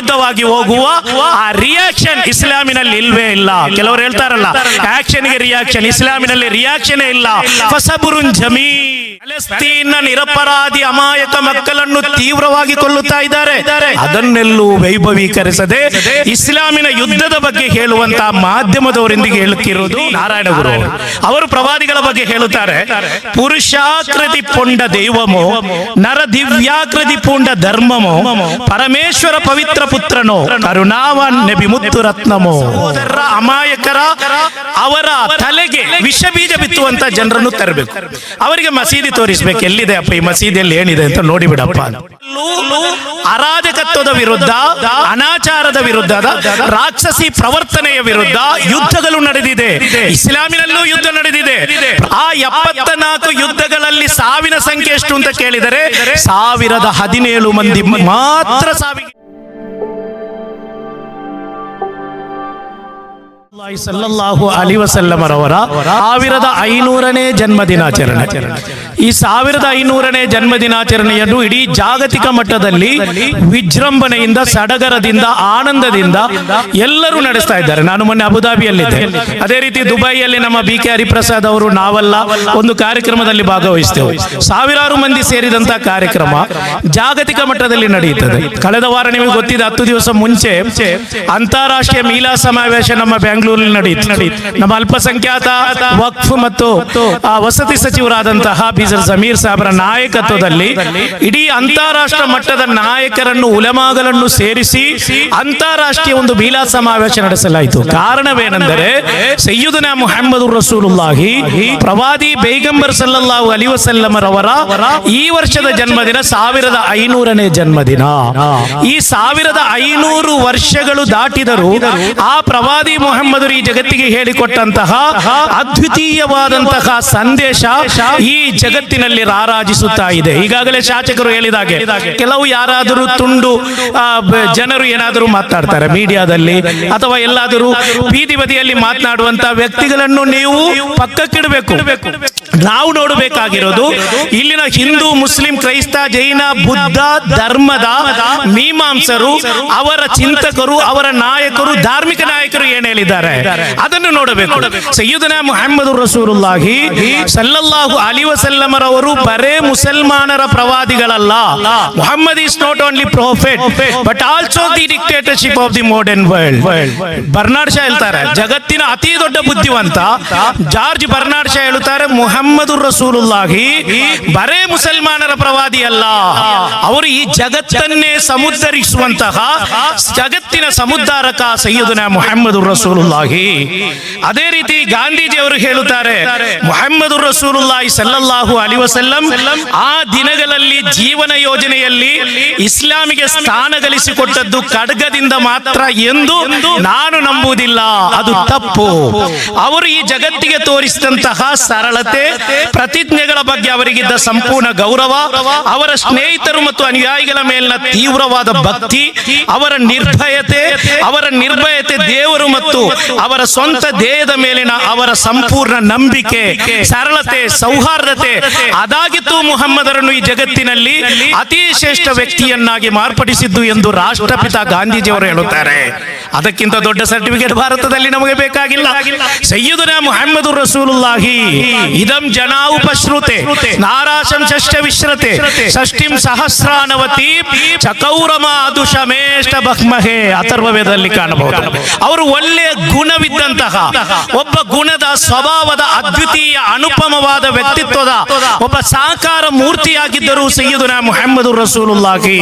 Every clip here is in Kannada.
ವಿರುದ್ಧವಾಗಿ ಹೋಗುವ ಆ ರಿಯಾಕ್ಷನ್ ಇಸ್ಲಾಮಿನಲ್ಲಿ ಇಲ್ವೇ ಇಲ್ಲ. ಕೆಲವರು ಹೇಳ್ತಾರಲ್ಲ ಆಕ್ಷನ್ಗೆ ರಿಯಾಕ್ಷನ್ ಇಸ್ಲಾಮಿನಲ್ಲಿ ರಿಯಾಕ್ಷನ್ ಇಲ್ಲ. ಫಸಬುರುನ್ ಜಮೀ ಫಲಸ್ತೀನ್ನ ನಿರಪರಾಧಿ ಅಮಾಯಕ ಮಕ್ಕಳನ್ನು ತೀವ್ರವಾಗಿ ಕೊಲ್ಲುತ್ತಾ ಇದ್ದಾರೆ. ಅದನ್ನೆಲ್ಲೂ ವೈಭವೀಕರಿಸದೆ ಇಸ್ಲಾಮಿನ ಯುದ್ಧದ ಬಗ್ಗೆ ಹೇಳುವಂತಹ ಮಾಧ್ಯಮದವರೊಂದಿಗೆ ಹೇಳುತ್ತಿರುವುದು ನಾರಾಯಣ ಗುರು ಅವರು. ಪ್ರವಾದಿಗಳ ಬಗ್ಗೆ ಹೇಳುತ್ತಾರೆ, ಪುರುಷಾಕೃತಿ ಪುಂಡ ದೈವಮೋ ನರ ದಿವ್ಯಾಕೃತಿ ಪುಂಡ ಧರ್ಮಮೋ, ಪರಮೇಶ್ವರ ಪವಿತ್ರ ಪುತ್ರನೋ ಕರುಣಾವನ್ ನಬಿ ಮುತ್ತು ರತ್ನಮೋ ಅಮಾಯಕರ, ಅವರ ತಲೆಗೆ ವಿಷ ಬೀಜ ಬಿತ್ತುವಂತ ಜನರನ್ನು ತರಬೇಕು. ಅವರಿಗೆ ಮಸೀದಿ ತೋರಿಸ್ಬೇಕು, ಎಲ್ಲಿದೆ ಅಪ್ಪ? ಈ ಮಸೀದಿಯಲ್ಲಿ ಏನಿದೆ ಅಂತ ನೋಡಿ ಬಿಡಪ್ಪ ಅರಾಜಕತ್ವದ ವಿರುದ್ಧ, ಅನಾಚಾರದ ವಿರುದ್ಧ, ರಾಕ್ಷಸಿ ಪ್ರವರ್ತನೆಯ ವಿರುದ್ಧ ಯುದ್ಧಗಳು ನಡೆದಿದೆ. ಇಸ್ಲಾಮಿನಲ್ಲೂ ಯುದ್ಧ ನಡೆದಿದೆ. ಆ ಎಪ್ಪತ್ತ ನಾಲ್ಕು ಯುದ್ಧಗಳಲ್ಲಿ ಸಾವಿನ ಸಂಖ್ಯೆ ಎಷ್ಟು ಅಂತ ಕೇಳಿದರೆ, ಸಾವಿರದ ಹದಿನೇಳು ಮಂದಿ ಮಾತ್ರ ಸಾವಿಗೆ ಸಲ್ಲಲ್ಲಾಹು ಅಲಿ ವಸಲ್ಲಮರವರ ಸಾವಿರದ ಐನೂರನೇ ಜನ್ಮ ದಿನಾಚರಣೆ ಈ ಸಾವಿರದ ಐನೂರನೇ ಜನ್ಮ ದಿನಾಚರಣೆಯನ್ನು ಇಡೀ ಜಾಗತಿಕ ಮಟ್ಟದಲ್ಲಿ ವಿಜೃಂಭಣೆಯಿಂದ ಸಡಗರದಿಂದ ಆನಂದದಿಂದ ಎಲ್ಲರೂ ನಡೆಸ್ತಾ ಇದ್ದಾರೆ. ನಾನು ಮೊನ್ನೆ ಅಬುದಾಬಿಯಲ್ಲಿದ್ದೆ ಅದೇ ರೀತಿ ದುಬೈಯಲ್ಲಿ ನಮ್ಮ ಬಿ ಕೆ ಹರಿಪ್ರಸಾದ್ ಅವರು ನಾವೆಲ್ಲ ಒಂದು ಕಾರ್ಯಕ್ರಮದಲ್ಲಿ ಭಾಗವಹಿಸ್ತೇವೆ. ಸಾವಿರಾರು ಮಂದಿ ಸೇರಿದಂತಹ ಕಾರ್ಯಕ್ರಮ ಜಾಗತಿಕ ಮಟ್ಟದಲ್ಲಿ ನಡೆಯುತ್ತದೆ. ಕಳೆದ ವಾರ ನಿಮಗೆ ಗೊತ್ತಿದೆ ಹತ್ತು ದಿವಸ ಮುಂಚೆ ಅಂತಾರಾಷ್ಟ್ರೀಯ ಮೀಲಾ ಸಮಾವೇಶ ನಮ್ಮ ಬೆಂಗಳೂರಿನಲ್ಲಿ ನಡೆಯಿತು. ನಮ್ಮ ಅಲ್ಪಸಂಖ್ಯಾತ ವಕ್ಫ್ ಮತ್ತು ವಸತಿ ಸಚಿವರಾದಂತಹ ಬೀಜರ್ ಜಮೀರ್ ಸಾಹೇಬರ ನಾಯಕತ್ವದಲ್ಲಿ ಇಡೀ ಅಂತಾರಾಷ್ಟ್ರ ಮಟ್ಟದ ನಾಯಕರನ್ನು, ಉಲಮಾಗಲನ್ನು ಸೇರಿಸಿ ಅಂತಾರಾಷ್ಟ್ರೀಯ ಒಂದು ಬೀಲಾ ಸಮಾವೇಶ ನಡೆಸಲಾಯಿತು. ಕಾರಣವೇನೆಂದರೆ, ಸೈಯುದನ ಮುಹಮ್ಮದ್ ರಸೂಲುಲ್ಲಾಹಿ, ಪ್ರವಾದಿ ಬೇಗಂಬರ್ ಸಲ್ಲಲ್ಲಾಹು ಅಲಿ ವಸಲ್ಲಮರವರ ಈ ವರ್ಷದ ಜನ್ಮದಿನ ಸಾವಿರದ ಐನೂರನೇ ಜನ್ಮದಿನ. ಈ ಸಾವಿರದ ಐನೂರು ವರ್ಷಗಳು ದಾಟಿದರೂ ಆ ಪ್ರವಾದಿ ಈ ಜಗತ್ತಿಗೆ ಹೇಳಿಕೊಟ್ಟಂತಹ ಅದ್ವಿತೀಯವಾದಂತಹ ಸಂದೇಶ ಈ ಜಗತ್ತಿನಲ್ಲಿ ರಾರಾಜಿಸುತ್ತಾ ಇದೆ. ಈಗಾಗಲೇ ಶಾಸಕರು ಹೇಳಿದಾಗೆ, ಕೆಲವು ಯಾರಾದರೂ ತುಂಡು ಜನರು ಏನಾದರೂ ಮಾತನಾಡ್ತಾರೆ ಮೀಡಿಯಾದಲ್ಲಿ ಅಥವಾ ಎಲ್ಲಾದರೂ ಬೀದಿ ಬದಿಯಲ್ಲಿ ಮಾತನಾಡುವಂತಹ ವ್ಯಕ್ತಿಗಳನ್ನು ನೀವು ಪಕ್ಕಕ್ಕಿಡಬೇಕು. ನಾವು ನೋಡಬೇಕಾಗಿರೋದು ಇಲ್ಲಿನ ಹಿಂದೂ ಮುಸ್ಲಿಂ ಕ್ರೈಸ್ತ ಜೈನ ಬುದ್ಧ ಧರ್ಮದ ಮೀಮಾಂಸರು, ಅವರ ಚಿಂತಕರು, ಅವರ ನಾಯಕರು, ಧಾರ್ಮಿಕ ನಾಯಕರು ಏನ್ ಹೇಳಿದ್ದಾರೆ? ಅದನ್ನು ನೋಡಬೇಕು. ಸಯ್ಯುದನ ಮೊಹಮ್ಮದ್ ರಸೂರುಲ್ಲಾಹಿ ಸಲ್ಲಲ್ಲಾಹು ಅಲಿ ವಸಲ್ಲಮರವರು ಬರೇ ಮುಸಲ್ಮಾನರ ಪ್ರವಾದಿಗಳಲ್ಲ. Muhammad is not only prophet but also the dictatorship of the modern world Bernard Shaw ಹೇಳ್ತಾರೆ, ಜಗತ್ತಿನ ಅತಿ ದೊಡ್ಡ ಬುದ್ಧಿವಂತ ಜಾರ್ಜ್ ಬರ್ನಾಡ್ ಶಾ ಹೇಳುತ್ತಾರೆ ರಸೂಲುಲ್ಲಾಹಿ. ಬರೇ ಮುಸಲ್ಮಾನರ ಪ್ರವಾದಿ ಅಲ್ಲ ಅವರು ಈ ಜಗತ್ತನ್ನೇ ಸಮುದ್ಧರಿಸುವಂತಹ ಜಗತ್ತಿನ ಸಮುದ್ಧಾರಕ ಸೈಯದನ ಮುಹಮ್ಮದ್ ರಸೂಲುಲ್ಲಾಹಿ. ಅದೇ ರೀತಿ ಗಾಂಧೀಜಿ ಅವರು ಹೇಳುತ್ತಾರೆ ಮುಹಮ್ಮದ್ ರಸೂಲುಲ್ಲಾಹಿ ಸಲ್ಲಲ್ಲಾಹು ಅಲಿ ವಸಲ್ಲಂ, ಆ ದಿನಗಳಲ್ಲಿ ಜೀವನ ಯೋಜನೆಯಲ್ಲಿ ಇಸ್ಲಾಮಿಗೆ ಸ್ಥಾನ ಗಳಿಸಿಕೊಟ್ಟದ್ದು ಖಡ್ಗದಿಂದ ಮಾತ್ರ ಎಂದು ನಾನು ನಂಬುವುದಿಲ್ಲ. ಅದು ತಪ್ಪು. ಅವರು ಈ ಜಗತ್ತಿಗೆ ತೋರಿಸಿದಂತಹ ಸರಳತೆ ಪ್ರತಿಜ್ಞೆಗಳ ಬಗ್ಗೆ ಅವರಿಗಿದ್ದ ಸಂಪೂರ್ಣ ಗೌರವ, ಅವರ ಸ್ನೇಹಿತರು ಮತ್ತು ಅನುಯಾಯಿಗಳ ಮೇಲಿನ ತೀವ್ರವಾದ ಭಕ್ತಿ, ಅವರ ನಿರ್ಭಯತೆ ಅವರ ನಿರ್ಭಯತೆ ದೇವರು ಮತ್ತು ಅವರ ಸ್ವಂತ ದೇಹದ ಮೇಲಿನ ಅವರ ಸಂಪೂರ್ಣ ನಂಬಿಕೆ, ಸರಳತೆ, ಸೌಹಾರ್ದತೆ, ಅದಾಗಿತ್ತು ಮುಹಮ್ಮದರನ್ನು ಈ ಜಗತ್ತಿನಲ್ಲಿ ಅತಿ ಶ್ರೇಷ್ಠ ವ್ಯಕ್ತಿಯನ್ನಾಗಿ ಮಾರ್ಪಡಿಸಿದ್ದು ಎಂದು ರಾಷ್ಟ್ರಪಿತ ಗಾಂಧೀಜಿಯವರು ಹೇಳುತ್ತಾರೆ. ಅದಕ್ಕಿಂತ ದೊಡ್ಡ ಸರ್ಟಿಫಿಕೇಟ್ ಭಾರತದಲ್ಲಿ ನಮಗೆ ಬೇಕಾಗಿಲ್ಲ. ಸೈಯದುನ ಮುಹಮ್ಮದ್ ರಸೂಲುಲ್ಲಾಹಿ. ಇದಂ ಜನಾವುಪಶ್ರುತೆ ನಾರಾಶಂ ಷಷ್ಠ ವಿಶ್ರತೆ. ಷಷ್ಠಿಂ ಸಹಸ್ರಾನವತಿ. ಚಕೌರಮ ಅದು ಶಮೇಷ್ಟ ಬಹ್ಮಹೆ ಅಥರ್ವ ವೇದದಲ್ಲಿ ಕಾಣಬಹುದು. ಅವರು ಒಳ್ಳೆಯ ಗುಣವಿದ್ದಂತಹ, ಒಬ್ಬ ಗುಣದ ಸ್ವಭಾವದ ಅದ್ವಿತೀಯ ಅನುಪಮವಾದ ವ್ಯಕ್ತಿತ್ವದ ಒಬ್ಬ ಸಾಕಾರ ಮೂರ್ತಿಯಾಗಿದ್ದರು ಸೈಯದುನ ಮುಹಮ್ಮದ್ ರಸೂಲುಲ್ಲಾಹಿ.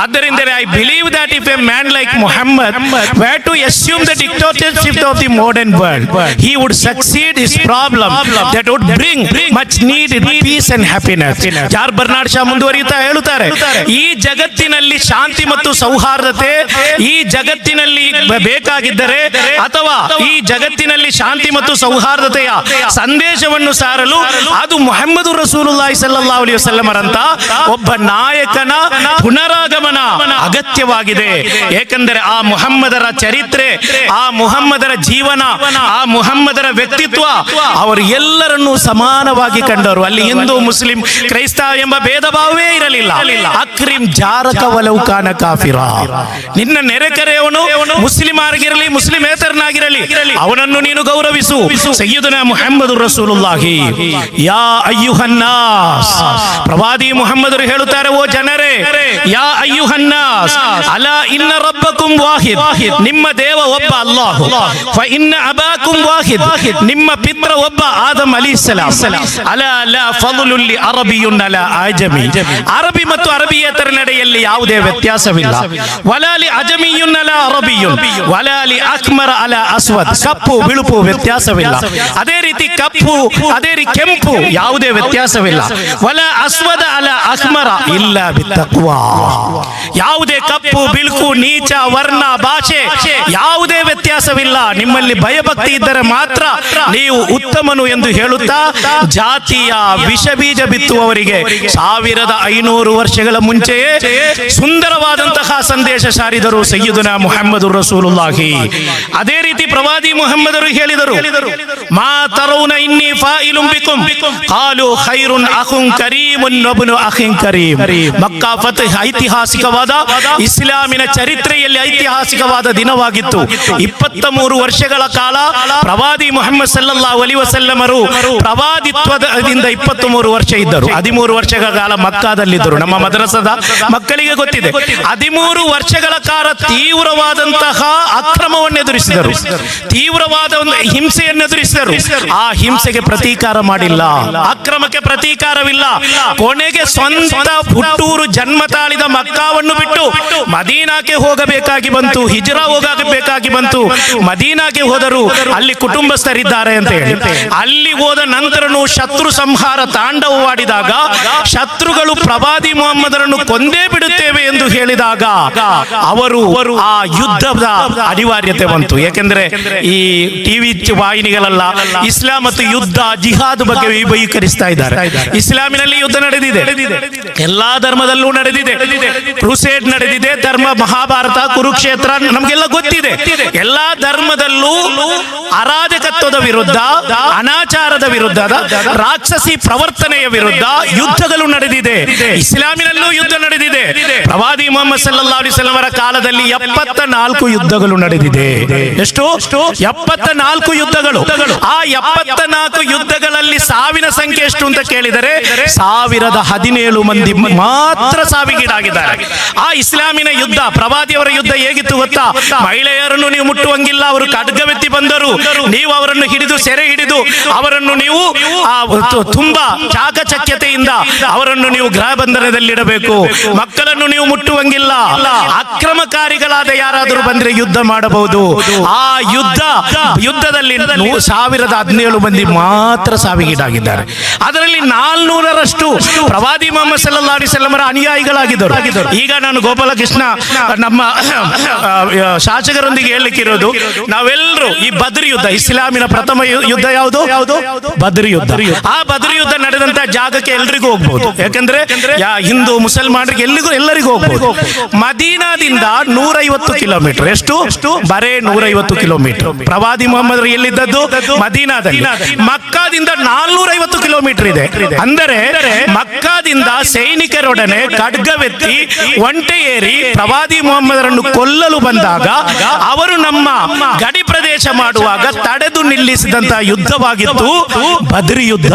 ಆದ್ದರಿಂದ I believe that if a man like Muhammad were to assume the dictatorship of the modern world, he would succeed his problem that would bring much needed peace and happiness. George Bernard Shaw ಮುಂದುವರಿಯುತ್ತಾ ಹೇಳುತ್ತಾರೆ, ಈ ಜಗತ್ತಿನಲ್ಲಿ ಶಾಂತಿ ಮತ್ತು ಸೌಹಾರ್ದತೆ, ಈ ಜಗತ್ತಿನಲ್ಲಿ ಬೇಕಾಗಿದ್ದರೆ ಅಥವಾ ಈ ಜಗತ್ತಿನಲ್ಲಿ ಶಾಂತಿ ಮತ್ತು ಸೌಹಾರ್ದತೆಯ ಸಂದೇಶವನ್ನು ಸಾರಲು ಅದು ಮೊಹಮ್ಮದ್ ರಸೂಲುಲ್ಲಾಹಿ ಸಲ್ಲಲ್ಲಾಹು ಅಲೈಹಿ ವಸಲ್ಲಮರಂತ ಒಬ್ಬ ನಾಯಕನ ಪುನರಾಗಮನ ಅಗತ್ಯವಾಗಿದೆ. ಏಕೆಂದರೆ ಆ ಮುಹಮ್ಮದರ ಚರಿತ್ರೆ, ಆ ಮುಹಮ್ಮದರ ಜೀವನ, ಆ ಮುಹಮ್ಮದರ ವ್ಯಕ್ತಿತ್ವ, ಅವರು ಎಲ್ಲರನ್ನೂ ಸಮಾನವಾಗಿ ಕಂಡರು ಅಲ್ಲಿ ಹಿಂದೂ, ಮುಸ್ಲಿಂ, ಕ್ರೈಸ್ತ ಎಂಬ ಭೇದ ಭಾವವೇ ಇರಲಿಲ್ಲ. ಅಕ್ರಿಂ ಜಾರಕ ವಲೌಕಾನ ಕಾಫಿರ. ನಿನ್ನ ನೆರೆಕರೆಯವನು ಮುಸ್ಲಿಂ ಆಗಿರಲಿ ಅವನನ್ನು ನೀನು ಗೌರವಿಸು. ಸಯ್ಯದನ ಮುಹಮ್ಮದ್ ರಸೂಲುಲ್ಲಾಹಿ. ಯಾ ಅಯ್ಯುಹನ್ನಾಸ್. ಪ್ರವಾದಿ ಮುಹಮ್ಮದರು ಹೇಳುತ್ತಾರೆ, ಓ ಜನರೇ, ಯಾ ಅಯ್ಯುಹನ್ನಾಸ್, ಅಲ ಇನ್ನ ರಬ್ಬಕುಂ ವಾಹಿದ್. ನಿಮ್ಮ ದೇವ ಒಬ್ಬ ಅಲ್ಲಾಹು ಫ ಇನ್ನ ಅಬಾಕುಂ ವಾಹಿದ್ ನಿಮ್ಮ ಪಿತ್ರ ಒಬ್ಬ ಆದಮ್ ಅಲಿ ಸಲಾಂ ಅಲ ಅಲ ಫضಲುಲ್ಲಿ ಅರಬಿಯುನ್ ಅಲ ಆಜಮಿ ಅರಬಿ ಮತ್ತು ಅರಬಿಯೇತರ ನಡೆಯಲ್ಲಿ ಯಾವುದೇ ವ್ಯತ್ಯಾಸವಿಲ್ಲ ವಲಾಲಿ ಅಜಮಿಯುನ್ ಅಲ ಅರಬಿಯುನ್ ವಲಾಲಿ ಅಕ್ಮರ ಅಲ ಅಸ್ವದ್ ಕಪ್ಪು ಬಿಳುಪು ವ್ಯತ್ಯಾಸವಿಲ್ಲ ಅದೇ ರೀತಿ ಕಪ್ಪು ಅದೇ ರೀತಿ ಕೆಂಪು ಯಾವುದೇ ವ್ಯತ್ಯಾಸವಿಲ್ಲ ವಲ ಅಸ್ವದ ಅಲ ಅಕ್ಮರ ಇಲ್ಲ ಬಿತ್ತಕ್ವಾ ಯಾವುದೇ ಕಪ್ಪು ಬಿಳುಕು ನೀಚ ವರ್ಣ ಭಾಷೆ ಯಾವುದೇ ವ್ಯತ್ಯಾಸವಿಲ್ಲ. ನಿಮ್ಮಲ್ಲಿ ಭಯಭಕ್ತಿ ಇದ್ದರೆ ಮಾತ್ರ ನೀವು ಉತ್ತಮನು ಎಂದು ಹೇಳುತ್ತಾ, ಜಾತಿಯ ವಿಷ ಬೀಜ ಬಿತ್ತುವವರಿಗೆ ಸಾವಿರದ ಐನೂರು ವರ್ಷಗಳ ಮುಂಚೆಯೇ ಸುಂದರವಾದಂತಹ ಸಂದೇಶ ಸಾರಿದರು ಸೈಯದುನ ಮುಹಮ್ಮದ್ ರಸೂಲುಲ್ಲಾಹಿ. ಅದೇ ರೀತಿ ಪ್ರವಾದಿ ಮುಹಮ್ಮದರು ಹೇಳಿದರು ಮಾತರೌನ ಇನ್ನಿ ಫಾಯಿಲುಂ ಕಾಲು ಖೈರುನ್ ಅಖುಂ ಕರೀಮುನ್ ನಬನು ಅಹಿಂ ಕರೀಮ್. ಮಕ್ಕಾ ಫತ್ ಐತಿಹಾಸಿಕವಾದ, ಇಸ್ಲಾಮಿನ ಚರಿತ್ರೆಯಲ್ಲಿ ಐತಿಹಾಸಿಕವಾದ ದಿನವಾಗಿತ್ತು. ಇಪ್ಪತ್ತ ಮೂರು ವರ್ಷಗಳ ಕಾಲ ಪ್ರವಾದಿ ಮೊಹಮ್ಮದ್ ಸಲ್ಲಾ ಅಲಿ ವಸಲ್ಲಮರು ಪ್ರವಾದಿತ್ವದಿಂದ ಇಪ್ಪತ್ತು ಮೂರು ವರ್ಷ ಇದ್ದರು. ಹದಿಮೂರು ವರ್ಷಗಳ ಕಾಲ ಮಕ್ಕಾದಲ್ಲಿದ್ದರು. ನಮ್ಮ ಮದ್ರಸದ ಮಕ್ಕಳಿಗೆ ಗೊತ್ತಿದೆ. ಹದಿಮೂರು ವರ್ಷಗಳ ಕಾಲ ತೀವ್ರವಾದಂತಹ ಅಕ್ರಮವನ್ನು ಎದುರಿಸಿದರು ತೀವ್ರವಾದ ಒಂದು ಹಿಂಸೆಯನ್ನು ಎದುರಿಸಿದರು ಆ ಹಿಂಸೆಗೆ ಪ್ರತೀಕಾರ ಮಾಡಿಲ್ಲ. ಅಕ್ರಮಕ್ಕೆ ಪ್ರತೀಕಾರವಿಲ್ಲ. ಕೊನೆಗೆ ಸ್ವಂತ ಹುಟ್ಟೂರು ಜನ್ಮ ತಾಳಿದ ಮಕ್ಕಾವನ್ನು ಬಿಟ್ಟು ಮದೀನಾಕ್ಕೆ ಹೋಗಬೇಕಾಗಿ ಬಂತು. ಹಿಜ್ರಾ ಹೋಗಬೇಕಾಗಿ ಬಂತು. ಮದೀನಾಗೆ ಹೋದರು ಅಲ್ಲಿ ಕುಟುಂಬಸ್ಥರಿದ್ದಾರೆ ಅಂತ ಹೇಳಿ. ಅಲ್ಲಿ ಹೋದ ನಂತರನು ಶತ್ರು ಸಂಹಾರ ತಾಂಡವವಾಡಿದಾಗ ಶತ್ರುಗಳು ಪ್ರವಾದಿ ಮೊಹಮ್ಮದರನ್ನು ಕೊಂದೇ ಬಿಡುತ್ತೇವೆ ಎಂದು ಹೇಳಿದಾಗ ಅವರು ಆ ಯುದ್ಧದ ಅನಿವಾರ್ಯತೆ ಬಂತು. ಯಾಕೆಂದ್ರೆ ಈ ಟಿವಿ ವಾಹಿನಿಗಳೆಲ್ಲ ಇಸ್ಲಾಂ ಮತ್ತು ಯುದ್ಧ ಜಿಹಾದ್ ಬಗ್ಗೆ ವಿಭೀಕರಿಸ್ತಾ ಇದ್ದಾರೆ. ಇಸ್ಲಾಮಿನಲ್ಲಿ ಯುದ್ಧ ನಡೆದಿದೆ. ಎಲ್ಲಾ ಧರ್ಮದಲ್ಲೂ ನಡೆದಿದೆ. ಕ್ರೂಸೇಡ್ ನಡೆದಿದೆ. ಧರ್ಮ ಮಹಾಭಾರತ ಕುರುಕ್ಷೇತ್ರ ನಮಗೆಲ್ಲ ಗೊತ್ತಿದೆ. ಎಲ್ಲಾ ಧರ್ಮದಲ್ಲೂ ಅರಾಜಕತ್ವದ ವಿರುದ್ಧ, ಅನಾಚಾರದ ವಿರುದ್ಧದ ರಾಕ್ಷಸಿ ಪ್ರವರ್ತನೆಯ ವಿರುದ್ಧ ಯುದ್ಧಗಳು ನಡೆದಿದೆ. ಇಸ್ಲಾಮಿನಲ್ಲೂ ಯುದ್ಧ ನಡೆದಿದೆ. ಪ್ರವಾದಿ ಮೊಹಮ್ಮದ್ ಸಲ್ಲಾ ಅಲಿಸ್ಲಮರ ಕಾಲದಲ್ಲಿ ಎಪ್ಪತ್ತ ನಾಲ್ಕು ಯುದ್ಧಗಳು ನಡೆದಿದೆ. ಎಷ್ಟು? ಎಪ್ಪತ್ತ ನಾಲ್ಕು ಯುದ್ಧಗಳು. ಆ ಎಪ್ಪತ್ತ ನಾಲ್ಕು ಯುದ್ಧಗಳಲ್ಲಿ ಸಾವಿನ ಸಂಖ್ಯೆ ಎಷ್ಟು ಅಂತ ಕೇಳಿದರೆ, ಸಾವಿರದ ಹದಿನೇಳು ಮಂದಿ ಮಾತ್ರ ಸಾವಿಗೀಡಾಗಿದ್ದಾರೆ. ಆ ಇಸ್ಲಾಮಿನ ಯುದ್ಧ, ಪ್ರವಾದಿಯವರ ಯುದ್ಧ ಹೇಗಿತ್ತು ಗೊತ್ತಾ? ಮಹಿಳೆಯರನ್ನು ನೀವು ಮುಟ್ಟುವಂಗಿಲ್ಲ, ಅವರು ಖಡ್ಗವೆತ್ತಿ ಬಂದರು. ನೀವು ಅವರನ್ನು ಹಿಡಿದು ಸೆರೆ ಹಿಡಿದು ಅವರನ್ನು ನೀವು ತುಂಬಾ ಚಾಕಚಕ್ಯತೆಯಿಂದ ಅವರನ್ನು ನೀವು ಗೃಹ ಬಂಧನದಲ್ಲಿಡಬೇಕು ಮಕ್ಕಳನ್ನು ನೀವು ಮುಟ್ಟುವಂಗಿಲ್ಲ. ಅಕ್ರಮಕಾರಿಗಳಾದ ಯಾರಾದರೂ ಬಂದ್ರೆ ಯುದ್ಧ ಮಾಡಬಹುದು. ಆ ಯುದ್ಧ, ಯುದ್ಧದಲ್ಲಿ ಸಾವಿರದ ಹದಿನೇಳು ಮಂದಿ ಮಾತ್ರ ಸಾವಿಗೀಡಾಗಿದ್ದಾರೆ. ಅದರಲ್ಲಿ ನಾಲ್ನೂರರಷ್ಟು ಪ್ರವಾದಿ ಮೊಹಮ್ಮದ್ ಸಲ್ಲಾ ಅಲಿಸಲ್ಲಮರ ಅನುಯಾಯಿಗಳಾಗಿದ್ದರು. ಈಗ ನಾನು ಗೋಪಾಲಕೃಷ್ಣ ನಮ್ಮ ಶಾಸಕರೊಂದಿಗೆ ಶಾಸಕರೊಂದಿಗೆ ಹೇಳಲಿಕ್ಕಿರೋದು ನಾವೆಲ್ಲರೂ ಈ ಬದ್ರಿ ಯುದ್ಧ ಇಸ್ಲಾಮಿನ ಪ್ರಥಮ ಯುದ್ಧ ಯಾವುದು? ಯಾವುದು? ಬದ್ರಿ ಯುದ್ಧ. ಆ ಬದ್ರಿ ಯುದ್ಧ ನಡೆದಂತ ಜಾಗಕ್ಕೆ ಎಲ್ರಿಗೂ ಹೋಗ್ಬಹುದು ಯಾಕಂದ್ರೆ ಹಿಂದೂ ಮುಸಲ್ಮಾನರಿಗೆ ಎಲ್ಲಿಗೂ ಎಲ್ಲರಿಗೂ ಹೋಗ್ಬಹುದು ಮದೀನಾದಿಂದ ನೂರೈವತ್ತು ಕಿಲೋಮೀಟರ್. ಎಷ್ಟು? ಬರೇ ನೂರೈವತ್ತು ಕಿಲೋಮೀಟರ್. ಪ್ರವಾದಿ ಮೊಹಮ್ಮದ್ ಎಲ್ಲಿದ್ದದ್ದು? ಮದೀನಾದಲ್ಲಿ. ಮಕ್ಕಾದಿಂದ ನಾಲ್ನೂರೈವತ್ತು ಕಿಲೋಮೀಟರ್ ಇದೆ. ಅಂದರೆ ಮಕ್ಕಾದಿಂದ ಸೈನಿಕರೊಡನೆ ಖಡ್ಗವೆತ್ತಿ ಒಂಟೆ ಏರಿ ಪ್ರವಾದಿ ಮೊಹಮ್ಮದರನ್ನು ಕೊಲ್ಲಲು ಬಂದಾಗ ಅವರು ನಮ್ಮ ಗಡಿ ಪ್ರದೇಶ ಮಾಡುವಾಗ ತಡೆದು ನಿಲ್ಲಿಸಿದಂತಹ ಯುದ್ಧವಾಗಿತ್ತು ಬದ್ರಿ ಯುದ್ಧ.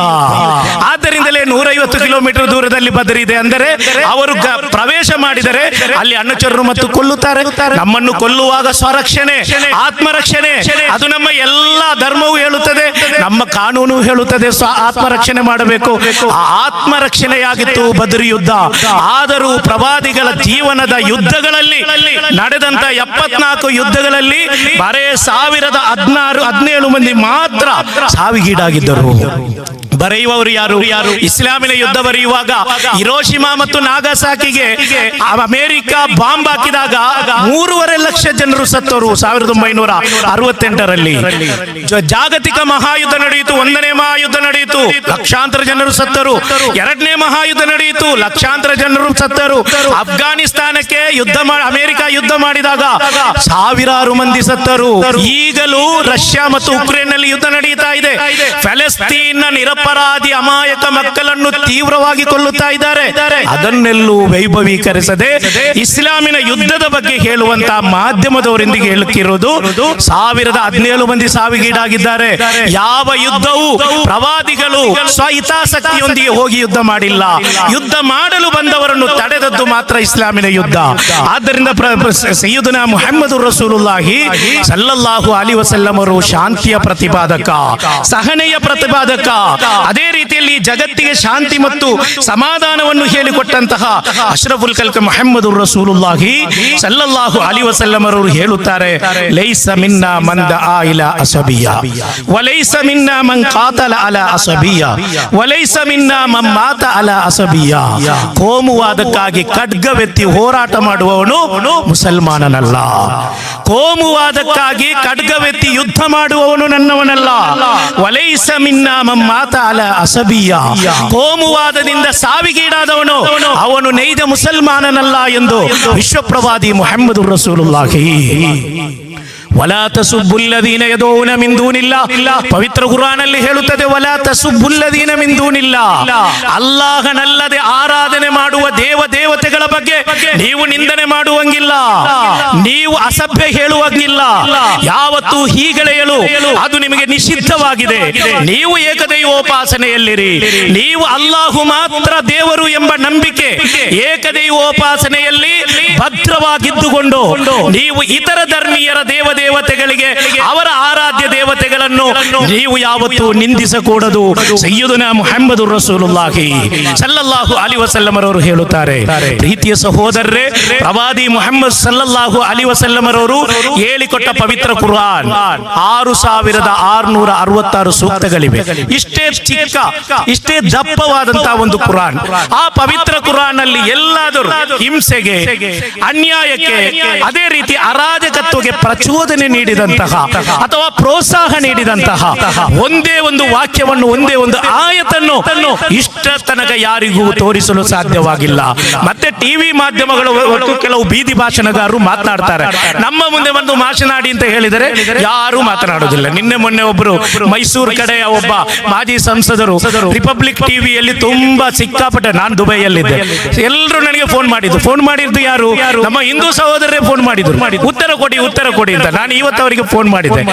ಆದ್ದರಿಂದಲೇ ನೂರೈವತ್ತು ಕಿಲೋಮೀಟರ್ ದೂರದಲ್ಲಿ ಬದ್ರಿ ಇದೆ ಅಂದರೆ ಅವರು ಪ್ರವೇಶ ಮಾಡಿದರೆ ಅಲ್ಲಿ ಅಣ್ಣಚರರು ಮತ್ತು ಕೊಲ್ಲುತ್ತಾರೆ. ನಮ್ಮನ್ನು ಕೊಲ್ಲುವಾಗ ಸ್ವರಕ್ಷಣೆ, ಆತ್ಮರಕ್ಷಣೆ, ಅದು ನಮ್ಮ ಎಲ್ಲ ಧರ್ಮವೂ ಹೇಳುತ್ತದೆ. ನಮ್ಮ ಕಾನೂನು ಹೇಳುತ್ತದೆ, ಸ್ವ ಆತ್ಮರಕ್ಷಣೆ ಮಾಡಬೇಕು. ಆತ್ಮರಕ್ಷಣೆಯಾಗಿತ್ತು ಬದ್ರಿ ಯುದ್ಧ. ಆದರೂ ಪ್ರವಾದಿಗಳ ಜೀವನದ ಯುದ್ಧಗಳಲ್ಲಿ ನಡೆದಂತ ಎಪ್ಪತ್ನಾಲ್ಕು ಯುದ್ಧಗಳಲ್ಲಿ ಬರೇ ಸಾವಿರದ ಹದಿನಾರು ಹದಿನೇಳು ಮಂದಿ ಮಾತ್ರ ಸಾವಿಗೀಡಾಗಿದ್ದರು. ಬರೆಯುವವರು ಯಾರು? ಯಾರು? ಇಸ್ಲಾಮಿನ ಯುದ್ಧ ಬರೆಯುವಾಗ ಹಿರೋಶಿಮಾ ಮತ್ತು ನಾಗಸಾಕಿಗೆ ಅಮೆರಿಕ ಬಾಂಬ್ ಹಾಕಿದಾಗ ಮೂರುವರೆ ಲಕ್ಷ ಜನರು ಸತ್ತರು ಸಾವಿರದ ಒಂಬೈನೂರ ಅರವತ್ತೆಂಟರಲ್ಲಿ. ಜಾಗತಿಕ ಮಹಾಯುದ್ಧ ನಡೆಯಿತು ಒಂದನೇ ಮಹಾಯುದ್ಧ ನಡೆಯಿತು. ಲಕ್ಷಾಂತರ ಜನರು ಸತ್ತರು. ಎರಡನೇ ಮಹಾಯುದ್ಧ ನಡೆಯಿತು ಲಕ್ಷಾಂತರ ಜನರು ಸತ್ತರು. ಅಫ್ಘಾನಿಸ್ತಾನಕ್ಕೆ ಯುದ್ಧ ಅಮೆರಿಕ ಯುದ್ಧ ಮಾಡಿದಾಗ ಸಾವಿರಾರು ಮಂದಿ ಸತ್ತರು. ಈಗಲೂ ರಷ್ಯಾ ಮತ್ತು ಉಕ್ರೇನ್ನಲ್ಲಿ ಯುದ್ಧ ನಡೆಯುತ್ತಾ ಇದೆ. ಫೆಲಸ್ತೀನ್ ನಿರಪರಾಧಿ ಅಮಾಯಕ ಮಕ್ಕಳನ್ನು ತೀವ್ರವಾಗಿ ಕೊಲ್ಲುತ್ತಾ ಇದ್ದಾರೆ. ಅದನ್ನೆಲ್ಲೂ ವೈಭವೀಕರಿಸದೆ ಇಸ್ಲಾಮಿನ ಯುದ್ಧದ ಬಗ್ಗೆ ಹೇಳುವಂತ ಮಾಧ್ಯಮದವರೊಂದಿಗೆ ಹೇಳುತ್ತಿರುವುದು ಸಾವಿರದ ಹದಿನೇಳು ಮಂದಿ ಸಾವಿಗೀಡಾಗಿದ್ದಾರೆ. ಯಾವ ಯುದ್ಧವು ಪ್ರವಾದಿಗಳು ಸ್ವಹಿತಾಸಕ್ತಿಯೊಂದಿಗೆ ಹೋಗಿ ಯುದ್ಧ ಮಾಡಿಲ್ಲ. ಯುದ್ಧ ಮಾಡಲು ಬಂದವರನ್ನು ತಡೆದದ್ದು ಮಾತ್ರ ಇಸ್ಲಾಮಿನ ಯುದ್ಧ. ಆದ್ದರಿಂದ ಪ್ರ- ಮೊಹಮ್ಮದ್ ರಸೂಲುಲ್ಲಾಹಿ ಸಲ್ಲಲ್ಲಾಹು ಅಲಿ ವಸಲ್ಲಮರು ಶಾಂತಿಯ ಪ್ರತಿಪಾದಕ, ಸಹನೆಯ ಪ್ರತಿಪಾದಕ ಅದೇ ರೀತಿಯಲ್ಲಿ ಜಗತ್ತಿಗೆ ಶಾಂತಿ ಮತ್ತು ಸಮಾಧಾನವನ್ನು ಹೇಳಿಕೊಟ್ಟಂತಹ ಅಶ್ರಫುಲ್ ಕಲ್ಕ ಮೊಹಮ್ಮದ್ ರಸೂಲುಲ್ಲಾಹಿ ಸಲ್ಲಲ್ಲಾಹು ಅಲಿ ವಸಲ್ಲಂ ಅವರು ಹೇಳುತ್ತಾರೆ, ಲೈಸ ಮಿನ್ನ ಮಂದ ಆಯಿಲ ಅಸಬಿಯ, ವಲೈಸ ಮಿನ್ನ ಮನ್ ಕಾತಲ ಅಲ ಅಸಬಿಯ, ವಲೈಸ ಮಿನ್ನ ಮಮ್ಮಾತ ಅಲ ಅಸಬಿಯ. ಕೋಮುವಾದಕ್ಕಾಗಿ ಖಡ್ಗವೆತ್ತಿ ಹೋರಾಟ ಮಾಡುವವನು ಮುಸಲ್ಮಾನನಲ್ಲ. ಕೋಮುವಾದಕ್ಕಾಗಿ ಖಡ್ಗವೆತ್ತಿ ಯುದ್ಧ ಮಾಡುವವನು ನನ್ನವನಲ್ಲ. ವಲೈಸ ಮಿನ್ನ ಮಂ ಅಲ ಅಸಬಿಯ ಕೋಮುವಾದದಿಂದ ಸಾವಿಗೀಡಾದವನು ಅವನು ನೈಜ ಮುಸಲ್ಮಾನನಲ್ಲ ಎಂದು ವಿಶ್ವಪ್ರವಾದಿ ಮುಹಮ್ಮದ್ ರಸೂಲುಲ್ಲಾಹಿ ವಲಾ ತಸುಬ್ಬುಲ್ಲದೀನ ಯದೋನ ಮಿಂದೂನಿಲ್ಲ ಪವಿತ್ರ ಕುರಾನಲ್ಲಿ ಹೇಳುತ್ತದೆ ವಲಾತ ತಸುಬ್ಬುಲ್ಲದೀನ ಮಿಂದೂನಿಲ್ಲ ಅಲ್ಲಾಹನಲ್ಲದೆ ಆರಾಧನೆ ಮಾಡುವ ದೇವ ದೇವತೆಗಳ ಬಗ್ಗೆ ನೀವು ನಿಂದನೆ ಮಾಡುವಂಗಿಲ್ಲ. ನೀವು ಅಸಭ್ಯ ಹೇಳುವಂಗಿಲ್ಲ. ಯಾವತ್ತೂ ಹೀಗಳೆಯಲು ಅದು ನಿಮಗೆ ನಿಷಿದ್ಧವಾಗಿದೆ. ನೀವು ಏಕದೈವೋಪಾಸನೆಯಲ್ಲಿರಿ. ನೀವು ಅಲ್ಲಾಹು ಮಾತ್ರ ದೇವರು ಎಂಬ ನಂಬಿಕೆ ಏಕದೈವೋಪಾಸನೆಯಲ್ಲಿ ಭದ್ರವಾಗಿದ್ದುಕೊಂಡು ನೀವು ಇತರ ಧರ್ಮೀಯರ ದೇವ ದೇವತೆಗಳಿಗೆ ಅವರ ಆರಾಧ್ಯ ದೇವತೆಗಳನ್ನು ನೀವು ಯಾವತ್ತೂ ನಿಂದಿಸಕೂಡದು. ಸಯ್ಯದುನಾ ಮೊಹಮ್ಮದ್ ರಸೂಲುಲ್ಲಾಹಿ ಸಲ್ಲಲ್ಲಾಹು ಅಲಿ ವಸಲ್ಲಮರವರು ಹೇಳುತ್ತಾರೆ. ಪ್ರೀತಿಯ ಸಹೋದರರೇ ಪ್ರವಾದಿ ಮೊಹಮ್ಮದ್ ಸಲ್ಲಲ್ಲಾಹು ಅಲಿ ವಸಲ್ಲಮರವರು ಹೇಳಿಕೊಟ್ಟ ಪವಿತ್ರ ಕುರಾನ್ ಆರು ಸಾವಿರದ ಆರುನೂರ ಅರವತ್ತಾರು ಸೂಕ್ತಗಳಿವೆ. ಇಷ್ಟೇ ಚಿಕ್ಕ ಇಷ್ಟೇ ದಪ್ಪವಾದಂತಹ ಒಂದು ಕುರಾನ್ ಆ ಪವಿತ್ರ ಕುರಾನ್ ಅಲ್ಲಿ ಎಲ್ಲಾದರೂ ಹಿಂಸೆಗೆ ಅನ್ಯಾಯಕ್ಕೆ ಅದೇ ರೀತಿ ಅರಾಜಕತ್ವಕ್ಕೆ ಪ್ರಚೋದನೆ ನೀಡಿದಂತಹ ಅಥವಾ ಪ್ರೋತ್ಸಾಹ ನೀಡಿದಂತಹ ಒಂದೇ ಒಂದು ವಾಕ್ಯವನ್ನು ಒಂದೇ ಒಂದು ಆಯತನ್ನು ಇಷ್ಟ ತನಕ ಯಾರಿಗೂ ತೋರಿಸಲು ಸಾಧ್ಯವಾಗಿಲ್ಲ. ಮತ್ತೆ ಟಿವಿ ಮಾಧ್ಯಮಗಳು ಕೆಲವು ಬೀದಿ ಭಾಷಣಗಾರರು ಮಾತನಾಡ್ತಾರೆ. ನಮ್ಮ ಮುಂದೆ ಬಂದು ಮಾತನಾಡಿ ಅಂತ ಹೇಳಿದರೆ ಯಾರು ಮಾತನಾಡೋದಿಲ್ಲ ನಿನ್ನೆ ಮೊನ್ನೆ ಒಬ್ಬರು ಮೈಸೂರು ಕಡೆಯ ಒಬ್ಬ ಮಾಜಿ ಸಂಸದರು ರಿಪಬ್ಲಿಕ್ ಟಿವಿಯಲ್ಲಿ ತುಂಬಾ ಸಿಕ್ಕಾಪಟ್ಟೆ ನಾನು ದುಬೈಯಲ್ಲಿದ್ದೆ. ಎಲ್ಲರೂ ನನಗೆ ಫೋನ್ ಮಾಡಿದ್ದು. ಫೋನ್ ಮಾಡಿದ್ದು ಯಾರು? ನಮ್ಮ ಹಿಂದೂ ಸಹೋದರರೇ ಫೋನ್ ಮಾಡಿದ್ರು. ಉತ್ತರ ಕೊಡಿ ಉತ್ತರ ಕೊಡಿ ಅಂತ. ನಾನು ಇವತ್ತು ಅವರಿಗೆ ಫೋನ್ ಮಾಡಿದ್ದೆ.